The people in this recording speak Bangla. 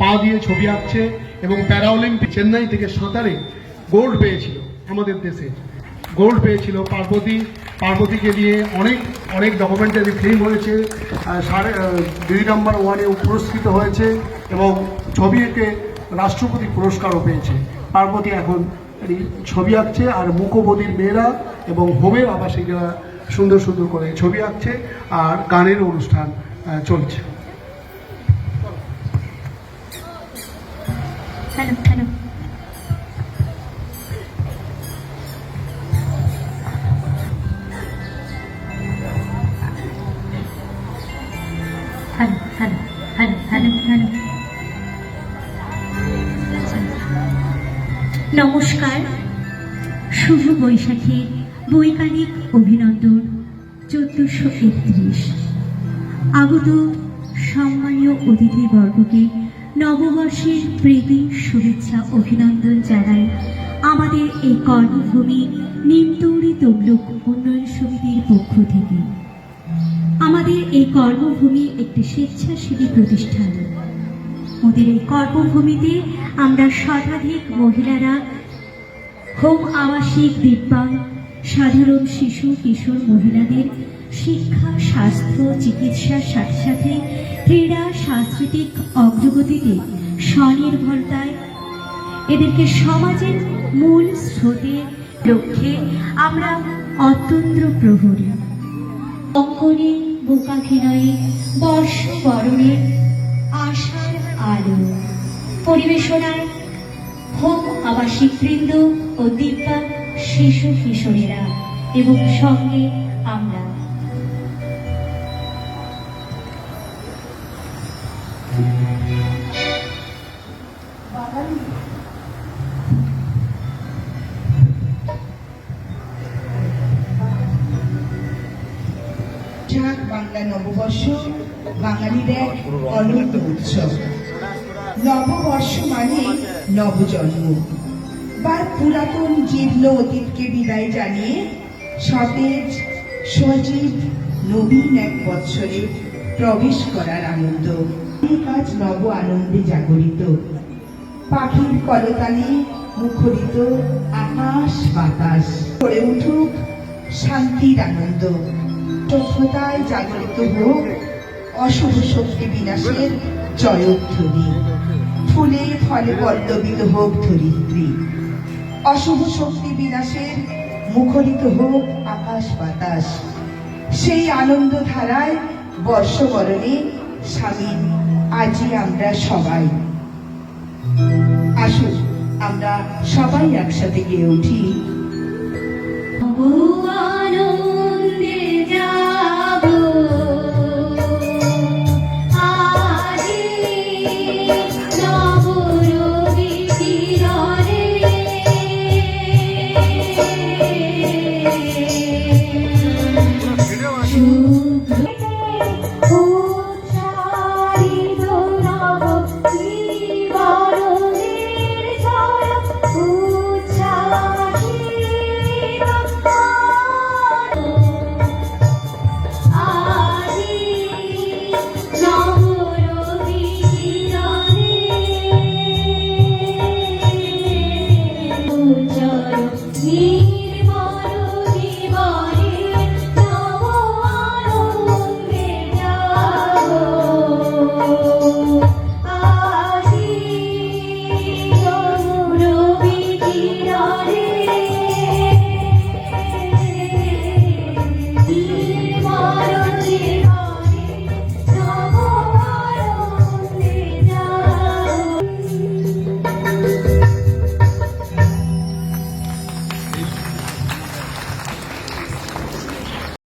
পা দিয়ে ছবি আঁকছে এবং প্যারা অলিম্পিক চেন্নাই থেকে সাঁতারে গোল্ড পেয়েছিল আমাদের দেশে। গোল্ড পেয়েছিল পার্বতী। পার্বতীকে দিয়ে অনেক অনেক ডকুমেন্টারি ফিল্ম হয়েছে। সাড়ে দুই নম্বর ওয়ানে পুরস্কৃত হয়েছে এবং ছবি এঁকে রাষ্ট্রপতি পুরস্কারও পেয়েছে। পার্বতী এখন ছবি আঁকছে আর মুখবধির মেয়েরা এবং হোমের আবাসিকরা সুন্দর সুন্দর করে ছবি আঁকছে আর গানের অনুষ্ঠান চলছে। নমস্কার শুভ বৈশাখী বৈকালিক অভিনন্দন চোদ্দশো একত্রিশ। আগত সম্মানীয় অতিথিবর্গকে নববর্ষের প্রীতি, শুভেচ্ছা, অভিনন্দন জানাই আমাদের এই কর্মভূমি নিমতৌড়ি তমলুক উন্নয়ন সমিতির পক্ষ থেকে। আমাদের এই কর্মভূমি একটি স্বেচ্ছাসেবী প্রতিষ্ঠান। ওদের এই কর্মভূমিতে আমরা শতাধিক মহিলারা হোম আবাসিক দিব্যাঙ্গ সাধারণ শিশু, কিশোর মহিলাদের শিক্ষা, স্বাস্থ্য, চিকিৎসার সাথে সাথে ক্রীড়া, সাংস্কৃতিক অগ্রগতিতে স্বনির্ভরতায় এদেরকে সমাজের মূল স্রোতে লক্ষ্যে আমরা অতন্ত্র প্রহরী। অঙ্কনে বোকাখিনয়ে বর্ষ বরণে আশার আলো। পরিবেশনায় হোম আবাসিক বৃন্দ ও দিব্যাঙ্গ শিশু কিশোরেরা এবং সঙ্গে আমরা। বাংলা নববর্ষ বাঙালির এক অনন্ত উৎসব। নববর্ষ মানে নবজন্ম। বা পুরাতন জীর্ণ অতীতকে বিদায় জানিয়ে সতেজ, সজীব, নবীন এক বৎসরে প্রবেশ করার আনন্দ। কাজ নব আনন্দে জাগরিত। পাখির কলতানে মুখরিত আকাশ বাতাস। করে উঠুক শান্তির আনন্দ। সভ্যতায় জাগরিত হোক অশুভ শক্তি বিনাশের জয়ধ্বনি। ফুলে ফলে পল্লবিত হোক ধরিত্রী। অশুভ শক্তি বিনাশের মুখরিত হোক আকাশ বাতাস। সেই আনন্দ ধারায় বর্ষবরণে স্বামীন আজই আমরা সবাই। আসুন, আমরা সবাই একসাথে গিয়ে উঠি।